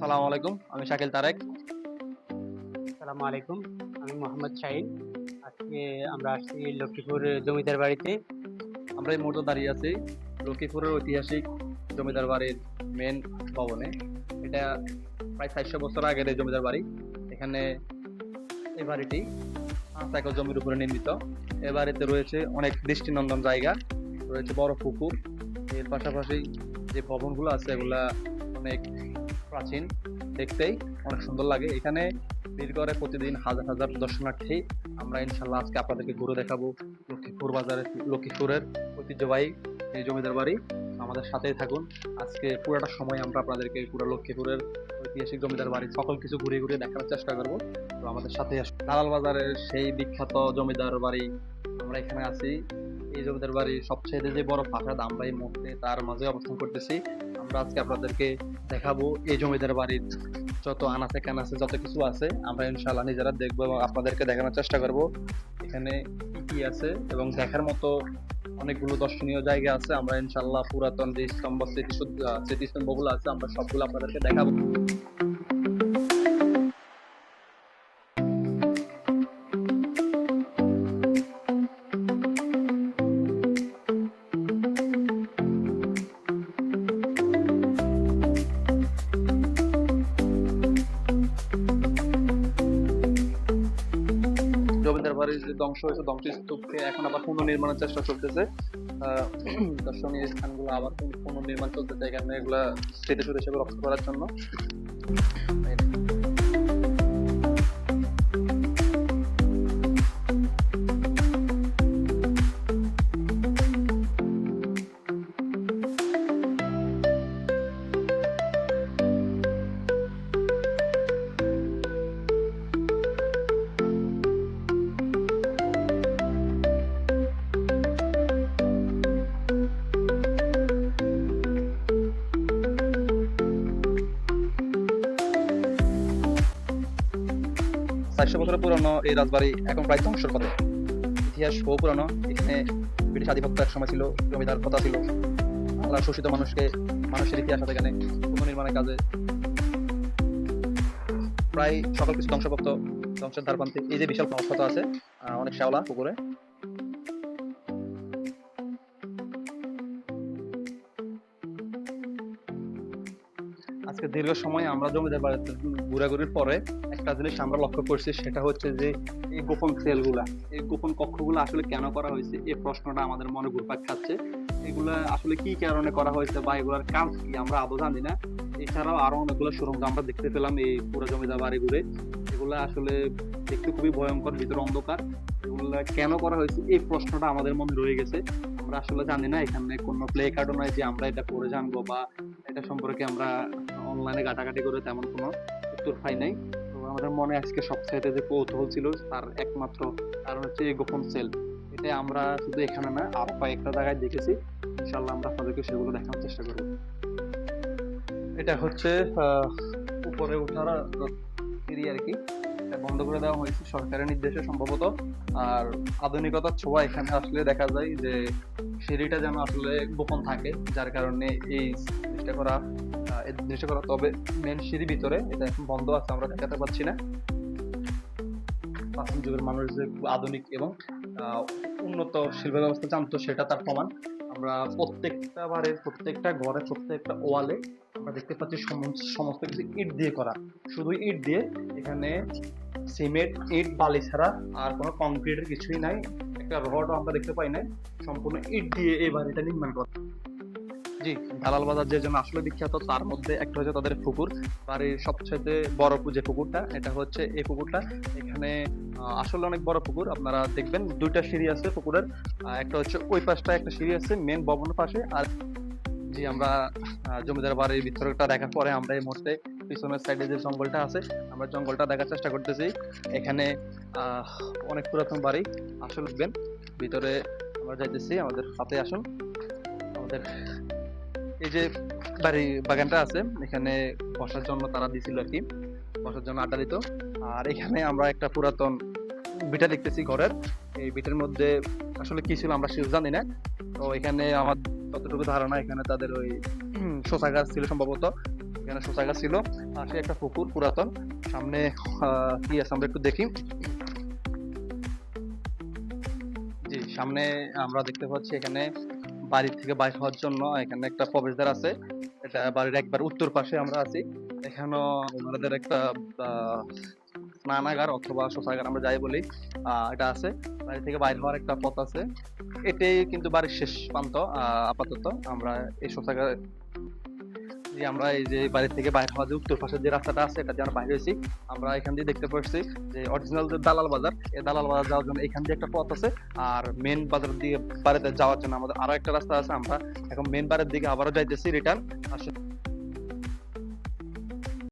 সালাম আলাইকুম আমি শাকিল তারেক। আসসালামু আলাইকুম আমি মোহাম্মদ শাহিন। আজকে আমরা আসছি লক্ষ্মীপুর জমিদার বাড়িতে। আমরা এই মুহূর্তে দাঁড়িয়ে আছি লক্ষ্মীপুরের ঐতিহাসিক জমিদার বাড়ির মেন ভবনে। এটা প্রায় চারশো বছর আগের এই জমিদার বাড়ি। এখানে এই বাড়িটি পাঁচ একর জমির উপরে নির্মিত। এ বাড়িতে রয়েছে অনেক দৃষ্টিনন্দন জায়গা রয়েছে বড় পুকুর। এর পাশাপাশি যে ভবনগুলো আছে এগুলা অনেক প্রাচীন দেখতেই অনেক সুন্দর লাগে। এখানে ভিড় করে প্রতিদিন হাজার হাজার দর্শনার্থী। আমরা ইনশাল্লাহ আজকে আপনাদেরকে ঘুরে দেখাবো লক্ষ্মীপুর বাজারের, লক্ষ্মীপুরের ঐতিহ্যবাহী এই জমিদার বাড়ি। আমাদের সাথেই থাকুন। আজকে পুরোটা সময় আমরা আপনাদেরকে পুরো লক্ষ্মীপুরের ঐতিহাসিক জমিদার বাড়ি, সকল কিছু ঘুরে ঘুরে দেখানোর চেষ্টা করব। তো আমাদের সাথে আসুন। দালাল বাজারের সেই বিখ্যাত জমিদার বাড়ি আমরা এখানে আছি। এই জমিদার বাড়ির সবচেয়ে যে বড় প্রাসাদ আমরা এই মুহূর্তে তার মাঝে অবস্থান করতেছি। আমরা আজকে আপনাদেরকে দেখাবো এই জমিদার বাড়ির যত আনাচে কানাচে যত কিছু আছে, আমরা ইনশাল্লাহ নিজেরা দেখব এবং আপনাদেরকে দেখানোর চেষ্টা করব। এখানে কি কি আছে এবং দেখার মতো অনেকগুলো দর্শনীয় জায়গা আছে। আমরা ইনশাল্লাহ পুরাতন যে স্তম্ভ স্মৃতি স্মৃতিস্তম্ভগুলো আছে, আমরা সবগুলো আপনাদেরকে দেখাবো। জমিদার যে ধ্বংস হয়েছে ধ্বংস স্তূপকে এখন আবার পুনর্নির্মাণের চেষ্টা চলতেছে। দর্শনীয় স্থানগুলো আবার পুন- পুনর্নির্মাণ চলতেছে। এখানে এগুলা স্মৃতিসৌধ হিসেবে রক্ষা করার জন্য। চারশো বছরের পুরনো এই রাজবাড়ি এখন প্রায় ধ্বংসর পথে। ইতিহাস বহু পুরনো, এখানে ব্রিটিশ আধিপত্য এক সময় ছিল, জমিদার কথা ছিল। বাংলার শোষিত মানুষকে মানুষের ইতিহাস আছে এখানে, পুনর্নির্মাণের কাজে। প্রায় সকল কিছু ধ্বংসপ্রাপ্ত, ধ্বংসের ধারপান্তে এই যে বিশাল ক্ষমতা আছে অনেক শ্যাওলা, পুকুরে। আজকে দীর্ঘ সময় আমরা জমিদার বাড়িতে ঘোরাঘুরির পরে একটা জিনিস আমরা লক্ষ্য করছি, সেটা হচ্ছে যে এই গোপন সেলগুলা, এই গোপন কক্ষগুলো আসলে কেন করা হয়েছে এই প্রশ্নটা আমাদের মনে ঘুরপাক খাচ্ছে। এগুলা আসলে কি কারণে করা হয়েছে বা এগুলার কাজ কি আমরা আদৌ জানি না। এছাড়াও আরও অনেকগুলো সুরঙ্গ আমরা দেখতে পেলাম এই পুরো জমিদার বাড়ি ঘুরে। এগুলা আসলে দেখতে খুবই ভয়ঙ্কর, ভিতরে অন্ধকার। এগুলা কেন করা হয়েছে, এই প্রশ্নটা আমাদের মনে রয়ে গেছে। আমরা আসলে জানি না, এখানে কোনো প্লে কার্ডও নাই যে আমরা এটা করে জানব বা এটা সম্পর্কে আমরা অনলাইনে ঘাটাঘাটি করে তেমন কোনো উত্তর পাই নাই। তো আমাদের মনে আজকে সবচাইতে যে কৌতূহল ছিল, তার একমাত্র কারণ হচ্ছে এই গোপন সেল এটা আমরা শুধু এখানে না, আরও কয়েকটা জায়গায় দেখেছি। ইনশাল্লাহ আমরা আপনাদেরকে সেগুলো দেখানোর চেষ্টা করব। এটা হচ্ছে উপরে ওঠার সিঁড়ি আর কি। বন্ধ করে দেওয়া হয়েছে সরকারের নির্দেশে সম্ভবত। আর আধুনিকতার ছোঁয়া এখানে আসলে দেখা যায় যে সিঁড়িটা যেন আসলে গোপন থাকে, যার কারণে এই জিনিসটা করা জিনিসটা করা। তবে মেন সিঁড়ি ভিতরে, এটা এখন বন্ধ আছে, আমরা দেখাতে পাচ্ছি না। প্রাচীন যুগের মানুষ যে আধুনিক এবং উন্নত শিল্প ব্যবস্থা জানতো, সেটা তার প্রমাণ। আমরা প্রত্যেকটা বাড়ির প্রত্যেকটা ঘরে, প্রত্যেকটা ওয়ালে আমরা দেখতে পাচ্ছি সম- সমস্ত কিছু ইট দিয়ে করা। শুধু ইট দিয়ে, এখানে সিমেন্ট, ইট, বালি ছাড়া আর কোনো কংক্রিটের কিছুই নাই। একটা রডও আমরা দেখতে পাই নাই। সম্পূর্ণ ইট দিয়ে এই বাড়িটা নির্মাণ করা। জি, দালাল বাজার যে জন্য আসলে বিখ্যাত, তার মধ্যে একটা হচ্ছে তাদের পুকুর। বাড়ির সবচেয়ে বড় যে পুকুরটা, এটা হচ্ছে এই পুকুরটা। এখানে আসলে অনেক বড় পুকুর, আপনারা দেখবেন দুইটা সিঁড়ি আছে পুকুরের। একটা হচ্ছে ওই পাশটা একটা সিঁড়ি আছে মেন ভবনের পাশে। আর জি, আমরা জমিদার বাড়ির ভিতরটা দেখার পরে আমরা এই মুহূর্তে পিছনের সাইডে যে জঙ্গলটা আছে, আমরা জঙ্গলটা দেখার চেষ্টা করতেছি। এখানে অনেক পুরাতন বাড়ি। আসলে ভিতরে আমরা যাইতেছি, আমাদের সাথে আসুন। আমাদের এই যে বাড়ি বাগানটা আছে, এখানে বসার জন্য তারা দিছিল আর কি। বসার জন্য আড্ডা দিত। আর এখানে আমরা একটা পুরাতন বিটা দেখতেছি ঘরের। এই বিটার মধ্যে আসলে কি ছিল আমরা সেটা জানি না। তো এখানে আমার যতটুকু ধারণা, এখানে তাদের ওই গাছ ছিল সম্ভবত। এখানে শৌচাগার ছিল। পাশে একটা পুকুর পুরাতন। সামনে কি আছে আমরা একটু দেখি। জি, সামনে আমরা দেখতে পাচ্ছি এখানে বাড়ি থেকে বাইর হওয়ার জন্য এখানে একটা প্রবেশদ্বার আছে। এটা বাড়ির একবার উত্তর পাশে আমরা আছি। এখানেও আমাদের একটা স্নানাগার অথবা শৌচাগার আমরা যাই বলি এটা আছে। বাড়ি থেকে বাইর হওয়ার একটা পথ আছে। এটাই কিন্তু বাড়ির শেষ প্রান্ত আপাতত। আমরা এই শৌচাগার যে আমরা এই যে বাড়ি থেকে বাইরে হওয়া যে উত্তর পাশের যে রাস্তাটা আছে, এটা দিয়ে আমরা বাইরে হয়েছি। আমরা এখান দিয়ে দেখতে পাচ্ছি যে অরিজিনাল যে দালাল বাজার, এই দালাল বাজার যাওয়ার জন্য এখান দিয়ে একটা পথ আছে। আর মেন বাজার দিয়ে বাড়িতে যাওয়ার জন্য আমাদের আরও একটা রাস্তা আছে আমরা। এখন মেন বাড়ির দিকে আবারও যাইতেছি রিটার্ন